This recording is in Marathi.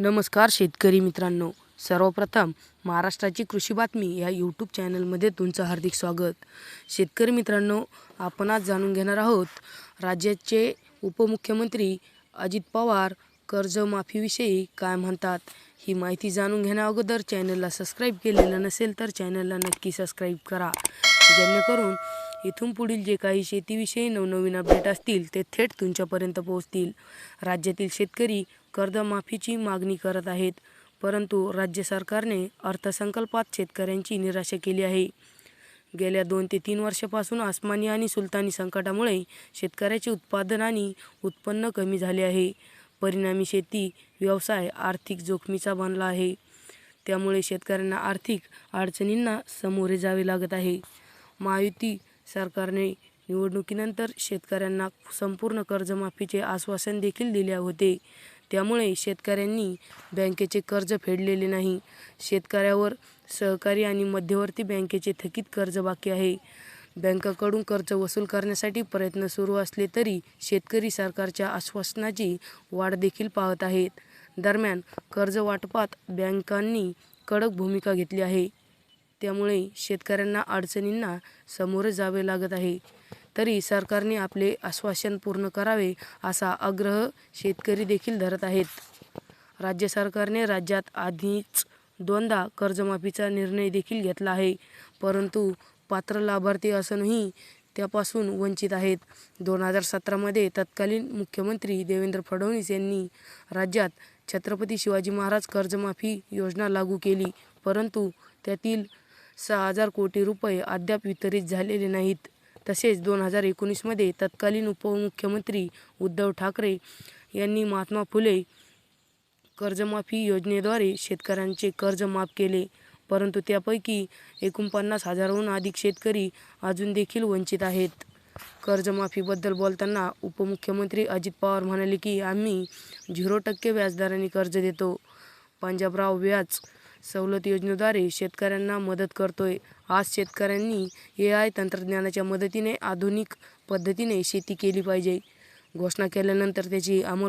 नमस्कार शेतकरी मित्रांनो. सर्वप्रथम महाराष्ट्राची कृषी बातमी या यूट्यूब चॅनलमध्ये तुमचं हार्दिक स्वागत. शेतकरी मित्रांनो आपण आज जाणून घेणार आहोत राज्याचे उपमुख्यमंत्री अजित पवार कर्जमाफीविषयी काय म्हणतात. ही माहिती जाणून घेण्याअगोदर चॅनलला सबस्क्राईब केलेलं नसेल तर चॅनलला नक्की सबस्क्राईब करा. जेणेकरून इथून पुढील जे काही शेतीविषयी नवनवीन अपडेट असतील ते थेट तुमच्यापर्यंत पोहोचतील. राज्यातील शेतकरी कर्जमाफीची मागणी करत आहेत परंतु राज्य सरकारने अर्थसंकल्पात शेतकऱ्यांची निराशा केली आहे. गेल्या दोन ते तीन वर्षापासून आसमानी आणि सुलतानी संकटामुळे शेतकऱ्याचे उत्पादन आणि उत्पन्न कमी झाले आहे. परिणामी शेती व्यवसाय आर्थिक जोखमीचा बनला आहे. त्यामुळे शेतकऱ्यांना आर्थिक अडचणींना सामोरे जावे लागत आहे. महायुती सरकारने निवडणुकीनंतर शेतकऱ्यांना संपूर्ण कर्जमाफीचे आश्वासन देखील दिले होते. त्यामुळे शेतकऱ्यांनी बँकेचे कर्ज फेडलेले नाही. शेतकऱ्यावर सहकारी आणि मध्यवर्ती बँकेचे थकीत कर्ज बाकी आहे. बँकाकडून कर्ज वसूल करण्यासाठी प्रयत्न सुरू असले तरी शेतकरी सरकारच्या आश्वासनाची वाढ देखील पाहत आहेत. दरम्यान कर्ज वाटपात बँकांनी कडक भूमिका घेतली आहे. त्यामुळे शेतकऱ्यांना अडचणींना सामोरे जावे लागत आहे. तरी सरकारने आपले आश्वासन पूर्ण करावे असा आग्रह शेतकरी देखील धरत आहेत. राज्य सरकारने राज्यात आधीच दोनदा कर्जमाफीचा निर्णय देखील घेतला आहे. परंतु पात्र लाभार्थी असूनही त्यापासून वंचित आहेत. दोन हजार सतरामध्ये तत्कालीन मुख्यमंत्री देवेंद्र फडणवीस यांनी राज्यात छत्रपती शिवाजी महाराज कर्जमाफी योजना लागू केली. परंतु त्यातील सहा हजार कोटी रुपये अद्याप वितरित झालेले नाहीत. तसेच दोन हजार एकोणीसमध्ये तत्कालीन उपमुख्यमंत्री उद्धव ठाकरे यांनी महात्मा फुले कर्जमाफी योजनेद्वारे शेतकऱ्यांचे कर्ज माफ केले. परंतु त्यापैकी एकोणपन्नास हजाराहून अधिक शेतकरी अजून देखील वंचित आहेत. कर्जमाफीबद्दल बोलताना उपमुख्यमंत्री अजित पवार म्हणाले की आम्ही झिरो टक्के व्याजदराने कर्ज देतो. पंजाबराव व्याज सवलत योजनेद्वारे शेतकऱ्यांना मदत करतोय. आज शेतकऱ्यांनी ए आय तंत्रज्ञानाच्या मदतीने आधुनिक पद्धतीने शेती केली पाहिजे. घोषणा केल्यानंतर त्याची अंमल